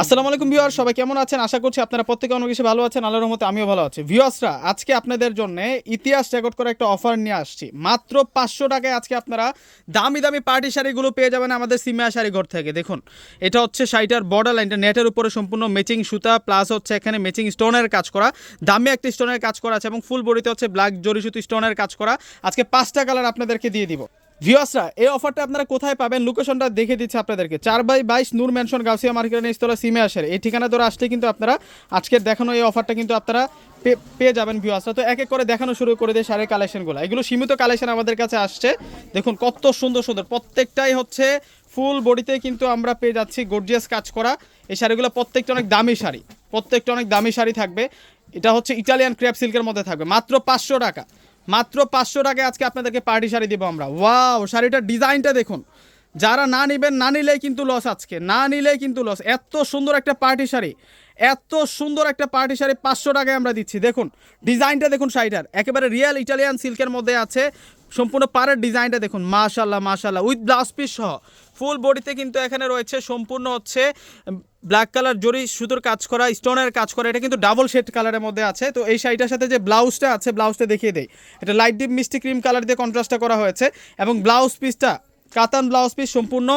আসসালামু আলাইকুম ভিউয়ার সবাই কেমন আছেন? আশা করছি আপনারা প্রত্যেকে অনেক বেশি ভালো আছেন, আল্লাহর রহমতে আমিও ভালো আছি। ভিউয়ার্সরা, আজকে আপনাদের জন্য ইতিহাস রেকর্ড করে একটা অফার নিয়ে আসছি। মাত্র পাঁচশো টাকায় আজকে আপনারা দামি দামি পার্টি শাড়িগুলো পেয়ে যাবেন আমাদের সিমিয়া শাড়ি ঘর থেকে। দেখুন, এটা হচ্ছে শাড়িটার বর্ডার লাইনটা নেটের উপরে সম্পূর্ণ ম্যাচিং সুতা প্লাস হচ্ছে এখানে ম্যাচিং স্টোনের কাজ করা। দামি একটা স্টোনের কাজ করা আছে এবং ফুল বডিতে হচ্ছে ব্ল্যাক জরি সুতি স্টোনের কাজ করা। আজকে পাঁচটা কালার আপনাদেরকে দিয়ে দিব। ভিওসরা এই অফারটা আপনারা কোথায় পাবেন? লোকেশনটা দেখে দিচ্ছে আপনাদেরকে। চার বাই বাইশ নূর ম্যানশন গাউসিয়া মার্কেটের নিচতলা সিমে আসের এই ঠিকানা ধরে আসলে কিন্তু আপনারা আজকের দেখানো এই অফারটা কিন্তু আপনারা পেয়ে যাবেন ভিওসরা তো এক এক করে দেখানো শুরু করে দিয়ে শাড়ির কালেকশনগুলো এগুলো সীমিত কালেকশন আমাদের কাছে আসছে। দেখুন, কত সুন্দর সুন্দর। প্রত্যেকটাই হচ্ছে ফুল বডিতে কিন্তু আমরা পেয়ে যাচ্ছি গর্জিয়াস কাজ করা। এই শাড়িগুলো প্রত্যেকটা অনেক দামি শাড়ি। প্রত্যেকটা অনেক দামি শাড়ি থাকবে। এটা হচ্ছে ইটালিয়ান ক্র্যাপ সিল্কের মধ্যে থাকবে। মাত্র পাঁচশো টাকা। মাত্র পাঁচশো টাকায় আজকে আপনাদেরকে পার্টি শাড়ি দেবো আমরা। ওয়াও শাড়িটার ডিজাইনটা দেখুন। যারা না নেবেন, না নিলেই কিন্তু লস আজকে। না নিলেই কিন্তু লস এত সুন্দর একটা পার্টি শাড়ি। এত সুন্দর একটা পার্টি শাড়ি পাঁচশো টাকায় আমরা দিচ্ছি। দেখুন, ডিজাইনটা দেখুন শাড়িটার। একেবারে রিয়েল ইটালিয়ান সিল্কের মধ্যে আছে। সম্পূর্ণ পাড়ের ডিজাইনটা দেখুন। মাশাল্লাহ মাশাল্লাহ উইথ ব্লাউজ পিস সহ। ফুল বডিতে কিন্তু এখানে রয়েছে সম্পূর্ণ হচ্ছে ব্ল্যাক কালার জরি সুতোর কাজ করা স্টোনের কাজ করা। এটা কিন্তু ডাবল শেড কালারের মধ্যে আছে। তো এই শাড়িটার সাথে যে ব্লাউজটা আছে ব্লাউজটা দেখিয়ে দেয় এটা লাইট ডিপ মিষ্টি ক্রিম কালার দিয়ে কন্ট্রাস্টটা করা হয়েছে। এবং ব্লাউজ পিসটা কাতান ব্লাউজ পিস সম্পূর্ণ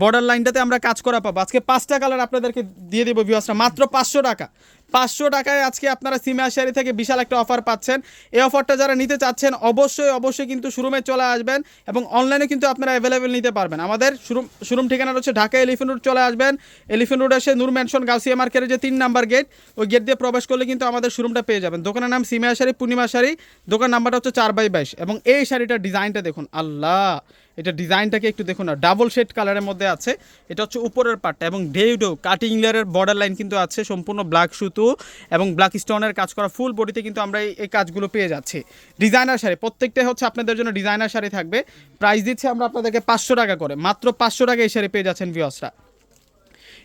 বর্ডার লাইনটাতে আমরা কাজ করা পাবো। আজকে পাঁচটা কালার আপনাদেরকে দিয়ে দেবো ভিউয়ার্সরা মাত্র পাঁচশো টাকা। পাঁচশো টাকায় আজকে আপনারা সিমা শাড়ি থেকে বিশাল একটা অফার পাচ্ছেন। এই অফারটা যারা নিতে চাচ্ছেন, অবশ্যই অবশ্যই কিন্তু শোরুমে চলে আসবেন এবং অনলাইনে কিন্তু আপনারা অ্যাভেলেবেল নিতে পারবেন। আমাদের শোরুম শোরুম ঠিকানা হচ্ছে ঢাকা এলিফেন্ট রোড চলে আসবেন। এলিফেন্ট রোড এসে নূর ম্যানশন গাউসিয়া মার্কেটের যে তিন নাম্বার গেট ওই গেট দিয়ে প্রবেশ করলে কিন্তু আমাদের শোরুমটা পেয়ে যাবেন। দোকানের নাম সিমিয়া শাড়ি পূর্ণিমা শাড়ি দোকান নাম্বারটা হচ্ছে চার বাই বাইশ। এবং এই শাড়িটার ডিজাইনটা দেখুন। আল্লাহ! এটা ডিজাইনটাকে একটু দেখুন না ডাবল শেড কালারের মধ্যে আছে। এটা হচ্ছে উপরের পার্টটা এবং ডেউ ডেউ কাটিং লেয়ারের বর্ডার লাইন কিন্তু আছে। সম্পূর্ণ ব্ল্যাক সুতো। এবং ব্ল্যাক স্টোনের কাজ করা ফুল বডিতে কিন্তু আমরা এই- কাজগুলো পেয়ে যাচ্ছি। ডিজাইনার শাড়ি, প্রত্যেকটাই হচ্ছে আপনাদের জন্য ডিজাইনার শাড়ি থাকবে। প্রাইস দিচ্ছে আমরা আপনাদেরকে পাঁচশো টাকা করে, মাত্র পাঁচশো টাকা এই শাড়ি পেয়ে যাচ্ছেন ভিওসরা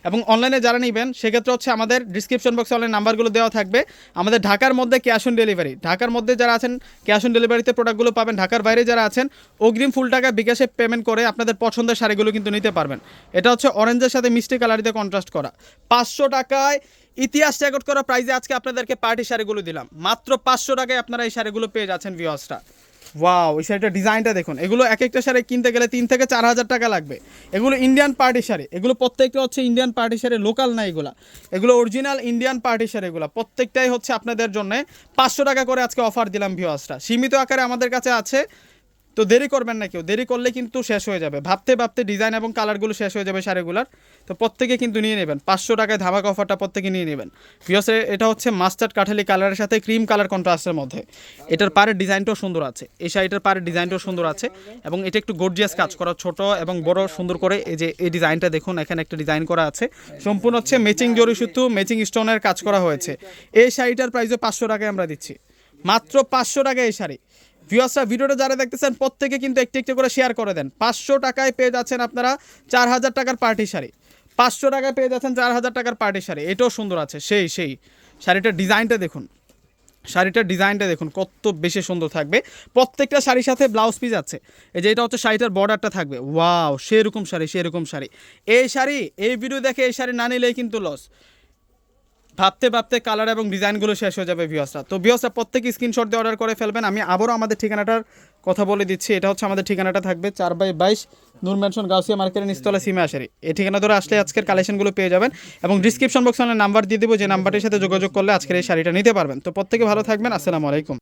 এবং অনলাইনে যারা নেবেন, সেক্ষেত্রে হচ্ছে আমাদের ডিসক্রিপশন বক্সে অনলাইন নাম্বারগুলো দেওয়া থাকবে। আমাদের ঢাকার মধ্যে ক্যাশ অন ডেলিভারি ঢাকার মধ্যে যারা আছেন ক্যাশ অন ডেলিভারিতে প্রোডাক্টগুলো পাবেন, ঢাকার বাইরে যারা আছেন, অগ্রিম ফুল টাকা বিকাশে পেমেন্ট করে আপনাদের পছন্দের শাড়িগুলো কিন্তু নিতে পারবেন। এটা হচ্ছে অরেঞ্জের সাথে মিষ্টি কালারিতে কন্ট্রাস্ট করা। পাঁচশো টাকায় ইতিহাস রেকর্ড করা প্রাইজে আজকে আপনাদেরকে পার্টি শাড়িগুলো দিলাম। মাত্র পাঁচশো টাকায় আপনারা এই শাড়িগুলো পেয়ে যাচ্ছেন ভিওসটা ওয়াও এই শাড়িটার ডিজাইনটা দেখুন। এগুলো এক একটা শাড়ি কিনতে গেলে তিন থেকে চার হাজার টাকা লাগবে। এগুলো ইন্ডিয়ান পার্টি শাড়ি। এগুলো প্রত্যেকটা হচ্ছে ইন্ডিয়ান পার্টি শাড়ি লোকাল না এগুলো। এগুলো অরিজিনাল ইন্ডিয়ান পার্টি শাড়ি এগুলো। প্রত্যেকটাই হচ্ছে আপনাদের জন্য পাঁচশো টাকা করে আজকে অফার দিলাম ভিওয়াসটা সীমিত আকারে আমাদের কাছে আছে তো দেরি করবেন না কেউ। দেরি করলে কিন্তু শেষ হয়ে যাবে। ভাবতে ভাবতে ডিজাইন এবং কালারগুলো শেষ হয়ে যাবে শাড়িগুলোর। তো প্রত্যেকে কিন্তু নিয়ে নেবেন। পাঁচশো টাকায় ধামাক অফারটা প্রত্যেকে নিয়ে নেবেন। ভিওসে এটা হচ্ছে মাস্টার্ড কাঠালি কালারের সাথে ক্রিম কালার কন্ট্রাস্টের মধ্যে। এটার পাড়ের ডিজাইনটাও সুন্দর আছে। এই শাড়িটার পাড়ের ডিজাইনটাও সুন্দর আছে এবং এটা একটু গর্জিয়াস কাজ করা, ছোট এবং বড় সুন্দর করে এই যে এই ডিজাইনটা দেখুন, এখানে একটা ডিজাইন করা আছে। সম্পূর্ণ হচ্ছে ম্যাচিং জরি সুতো ম্যাচিং স্টোনের কাজ করা হয়েছে। এই শাড়িটার প্রাইসও পাঁচশো টাকায় আমরা দিচ্ছি। মাত্র পাঁচশো টাকায় এই শাড়ি। ভিউয়ার্সরা ভিডিওটা যারা দেখতেছেন, প্রত্যেকে কিন্তু একটু একটু করে শেয়ার করে দেন। পাঁচশো টাকায় পেয়ে যাচ্ছেন আপনারা চার হাজার টাকার পার্টি শাড়ি। পাঁচশো টাকায় পেয়ে যাচ্ছেন চার হাজার টাকার পার্টি শাড়ি। এটাও সুন্দর আছে, সেই সেই। শাড়িটার ডিজাইনটা দেখুন। শাড়িটার ডিজাইনটা দেখুন, কত বেশি সুন্দর থাকবে। প্রত্যেকটা শাড়ির সাথে ব্লাউজ পিস আছে। এই যে এটা হচ্ছে শাড়িটার বর্ডারটা থাকবে। ওয়াও সেরকম শাড়ি সেরকম শাড়ি। এই শাড়ি, এই ভিডিও দেখে এই শাড়ি না নিলেই কিন্তু লস ভাবতে ভাবতে কালার এবং ডিজাইনগুলো শেষ হয়ে যাবে ভিওসরা তো ভিওসরা প্রত্যেক স্ক্রিনশট দিয়ে অর্ডার করে ফেলবেন। আমি আবারও আমাদের ঠিকানাটার কথা বলে দিচ্ছি। এটা হচ্ছে আমাদের ঠিকানাটা থাকবে চার বাই বাইশ নূর ম্যানশন গাউসিয়া মার্কেটের নিস্তলা সিমে আসারি। এই ঠিকানা ধরে আসলে আজকের কালেকশনগুলো পেয়ে যাবেন এবং ডিসক্রিপশন বক্সে নাম্বার দিয়ে দেবো। যে নাম্বারটির সাথে যোগাযোগ করলে আজকের এই শাড়িটা নিতে পারবেন। তো প্রত্যেকে ভালো থাকবেন। আসসালামু আলাইকুম।